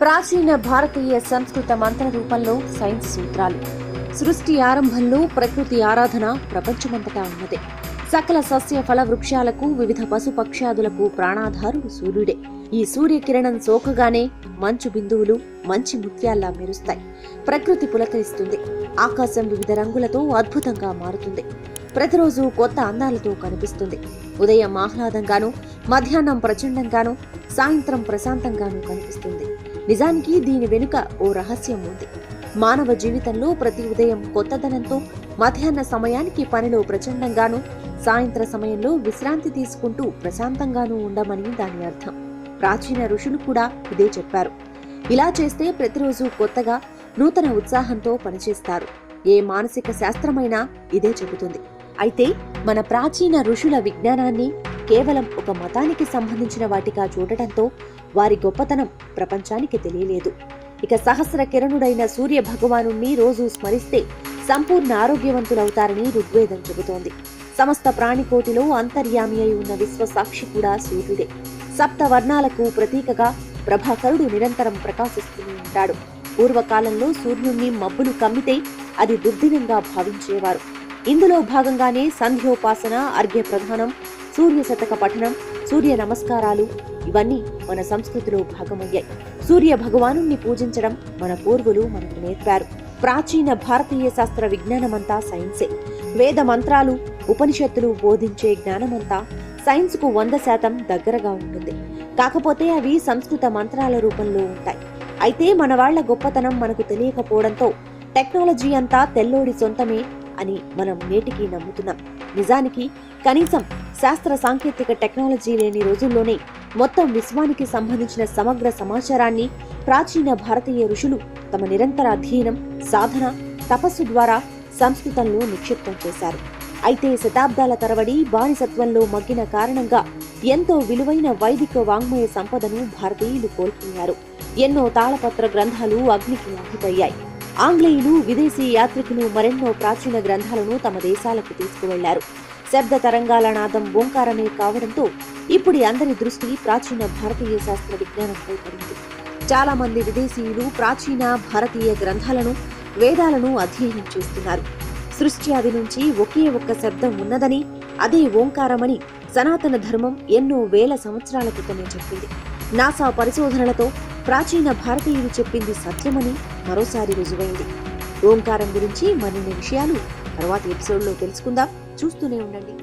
ప్రాచీన భారతీయ సంస్కృత మంత్ర రూపంలో సైన్స్ సూత్రాలు. సృష్టి ఆరంభంలో ప్రకృతి ఆరాధన ప్రపంచమంతటా ఉన్నదే. సకల సస్య ఫల వృక్షాలకు వివిధ పశు పక్ష్యాదులకు ప్రాణాధారుడు సూర్యుడే. ఈ సూర్యకిరణం సోకగానే మంచు బిందువులు మంచి ముత్యాల్లా మెరుస్తాయి. ప్రకృతి పులకరిస్తుంది. ఆకాశం వివిధ రంగులతో అద్భుతంగా మారుతుంది. ప్రతిరోజు కొత్త అందాలతో కనిపిస్తుంది. ఉదయం ఆహ్లాదంగాను మధ్యాహ్నం ప్రచండంగాను సాయంత్రం ప్రశాంతంగాను కనిపిస్తుంది. నిజానికి దీని వెనుక ఓ రహస్యం ఉంది. మానవ జీవితంలో ప్రతి ఉదయం కొత్తదనంతో మధ్యాహ్న సమయానికి పనిలో ప్రచండంగాను సాయంత్ర సమయంలో విశ్రాంతి తీసుకుంటూ ప్రశాంతంగానూ ఉండమని దాని అర్థం. ప్రాచీన ఋషులు కూడా ఇదే చెప్పారు. ఇలా చేస్తే ప్రతిరోజు కొత్తగా నూతన ఉత్సాహంతో పనిచేస్తారు. ఏ మానసిక శాస్త్రమైనా ఇదే చెబుతుంది. అయితే మన ప్రాచీన ఋషుల విజ్ఞానాన్ని కేవలం ఒక మతానికి సంబంధించిన వాటిగా చూడటంతో వారి గొప్పతనం ప్రపంచానికి తెలియలేదు. ఇక సహస్ర కిరణుడైన సూర్య భగవాను రోజు స్మరిస్తే సంపూర్ణ ఆరోగ్యవంతులవుతారని ఋగ్వేదం చెబుతోంది. సమస్త ప్రాణికోటిలో అంతర్యామి అయి ఉన్న విశ్వసాక్షి కూడా సూర్యుడే. సప్త వర్ణాలకు ప్రతీకగా ప్రభాకరుడు నిరంతరం ప్రకాశిస్తూనే ఉంటాడు. పూర్వకాలంలో సూర్యుణ్ణి మబ్బులు కమ్మితే అది దుర్దినంగా భావించేవారు. ఇందులో భాగంగానే సంధ్యోపాసన అర్ఘ్య ప్రధానం సూర్య శతక పఠనం సూర్య నమస్కారాలు ఇవన్నీ మన సంస్కృతిలో భాగమయ్యాయి. సూర్య భగవాను పూజించడం మన పూర్వులు మనకు నేర్పారు. ప్రాచీన భారతీయ శాస్త్ర విజ్ఞానమంతా సైన్సే. వేద మంత్రాలు ఉపనిషత్తులు బోధించే జ్ఞానమంతా సైన్స్కు వంద శాతం దగ్గరగా ఉంటుంది. కాకపోతే అవి సంస్కృత మంత్రాల రూపంలో ఉంటాయి. అయితే మన వాళ్ళ గొప్పతనం మనకు తెలియకపోవడంతో టెక్నాలజీ అంతా తెల్లోడి సొంతమే అని మనం నేటికి నమ్ముతున్నాం. నిజానికి కనీసం శాస్త్ర సాంకేతిక టెక్నాలజీ లేని రోజుల్లోనే మొత్తం విశ్వానికి సంబంధించిన సమగ్ర సమాచారాన్ని ప్రాచీన భారతీయ ఋషులు తమ నిరంతర అధ్యయనం సాధన తపస్సు ద్వారా సంస్కృతంలో నిక్షిప్తం చేశారు. అయితే శతాబ్దాల తరబడి బానిసత్వంలో మగ్గిన కారణంగా ఎంతో విలువైన వైదిక వాంగ్మయ సంపదను భారతీయులు కోల్పోయారు. ఎన్నో తాళపత్ర గ్రంథాలు అగ్నికి ఆహుతయ్యాయి. ఆంగ్లేయులు విదేశీ యాత్రికులు మరెన్నో ప్రాచీన గ్రంథాలను తమ దేశాలకు తీసుకువెళ్ళారు. శబ్ద తరంగాల నాదం ఓంకారమే కావడంతో ఇప్పుడు అందరి దృష్టి ప్రాచీన భారతీయ శాస్త్ర విజ్ఞానంపై పడింది. చాలా మంది విదేశీయులు ప్రాచీన భారతీయ గ్రంథాలను వేదాలను అధ్యయనం చేస్తున్నారు. సృష్టి ఆది నుంచి ఒకే ఒక్క శబ్దం ఉన్నదని అదే ఓంకారమని సనాతన ధర్మం ఎన్నో వేల సంవత్సరాల క్రితమే చెప్పింది. నాసా పరిశోధనలతో ప్రాచీన భారతీయులు చెప్పింది సత్యమని మరోసారి రుజువైంది. ఓంకారం గురించి మరిన్ని విషయాలు తర్వాత ఎపిసోడ్లో తెలుసుకుందాం. చూస్తూనే ఉండండి.